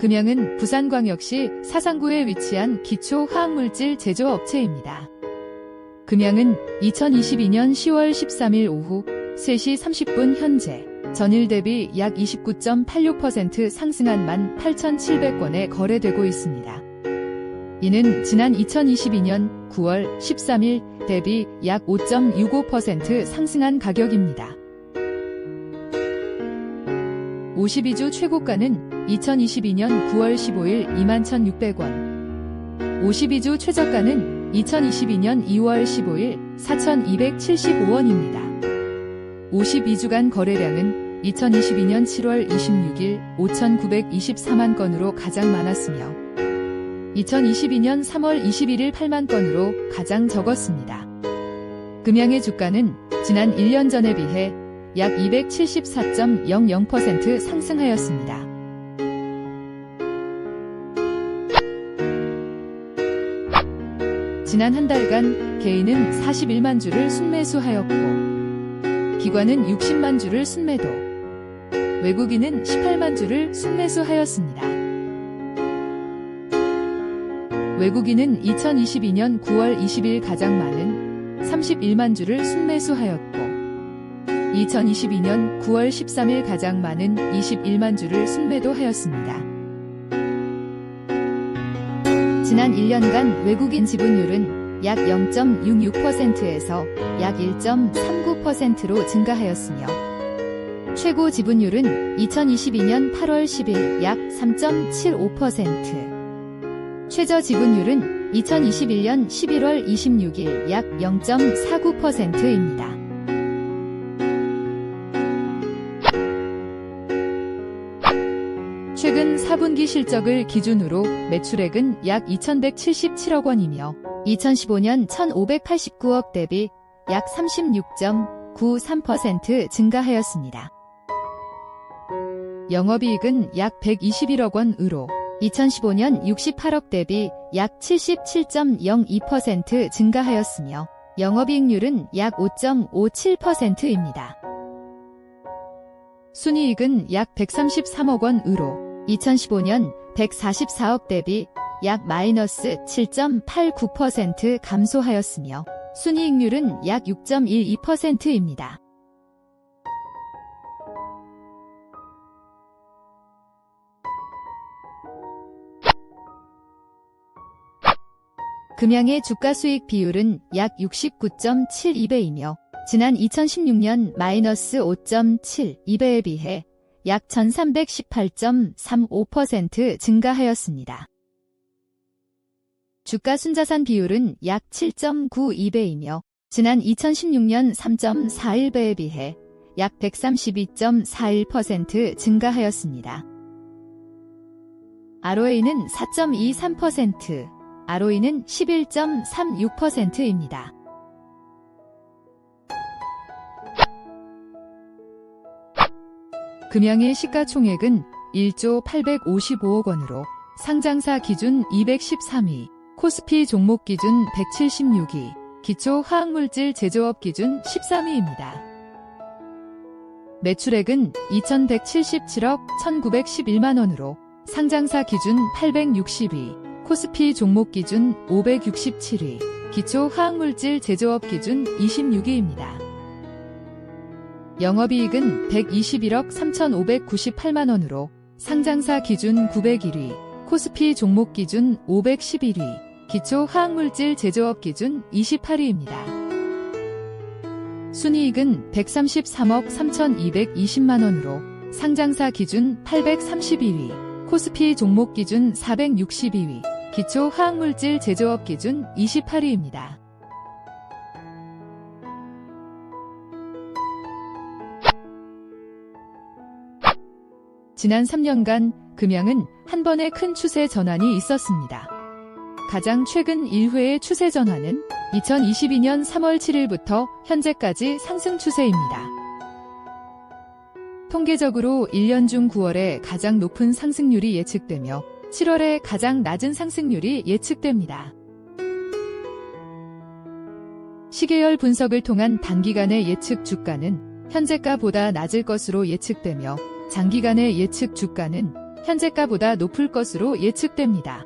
금양은 부산광역시 사상구에 위치한 기초화학물질 제조업체입니다. 금양은 2022년 10월 13일 오후 3시 30분 현재 전일 대비 약 29.86% 상승한 18,700건에 거래되고 있습니다. 이는 지난 2022년 9월 13일 대비 약 5.65% 상승한 가격입니다. 52주 최고가는 2022년 9월 15일 21,600원. 52주 최저가는 2022년 2월 15일 4,275원입니다. 52주간 거래량은 2022년 7월 26일 5,924만 건으로 가장 많았으며 2022년 3월 21일 8만 건으로 가장 적었습니다. 금양의 주가는 지난 1년 전에 비해 약 274.00% 상승하였습니다. 지난 한 달간 개인은 41만 주를 순매수하였고 기관은 60만 주를 순매도 외국인은 18만 주를 순매수하였습니다. 외국인은 2022년 9월 20일 가장 많은 31만 주를 순매수하였고 2022년 9월 13일 가장 많은 21만 주를 순매도하였습니다. 지난 1년간 외국인 지분율은 약 0.66%에서 약 1.39%로 증가하였으며 최고 지분율은 2022년 8월 10일 약 3.75%, 최저 지분율은 2021년 11월 26일 약 0.49%입니다. 최근 4분기 실적을 기준으로 매출액은 약 2,177억 원이며 2015년 1,589억 대비 약 36.93% 증가하였습니다. 영업이익은 약 121억 원으로 2015년 68억 대비 약 77.02% 증가하였으며 영업이익률은 약 5.57%입니다. 순이익은 약 133억 원으로 2015년 144억 대비 약 마이너스 7.89% 감소하였으며 순이익률은 약 6.12%입니다. 금양의 주가 수익 비율은 약 69.72배이며 지난 2016년 마이너스 5.72배에 비해 약 1318.35% 증가하였습니다. 주가 순자산 비율은 약 7.92배이며 지난 2016년 3.41배에 비해 약 132.41% 증가하였습니다. ROA는 4.23%, ROE는 11.36%입니다. 금양의 시가총액은 1조 855억 원으로 상장사 기준 213위, 코스피 종목 기준 176위, 기초 화학물질 제조업 기준 13위입니다. 매출액은 2177억 1911만 원으로 상장사 기준 860위, 코스피 종목 기준 567위, 기초 화학물질 제조업 기준 26위입니다. 영업이익은 121억 3,598만 원으로 상장사 기준 901위, 코스피 종목 기준 511위, 기초 화학물질 제조업 기준 28위입니다. 순이익은 133억 3,220만 원으로 상장사 기준 831위, 코스피 종목 기준 462위, 기초 화학물질 제조업 기준 28위입니다. 지난 3년간 금양은 한 번의 큰 추세 전환이 있었습니다. 가장 최근 1회의 추세 전환은 2022년 3월 7일부터 현재까지 상승 추세입니다. 통계적으로 1년 중 9월에 가장 높은 상승률이 예측되며 7월에 가장 낮은 상승률이 예측됩니다. 시계열 분석을 통한 단기간의 예측 주가는 현재가보다 낮을 것으로 예측되며 장기간의 예측 주가는 현재가보다 높을 것으로 예측됩니다.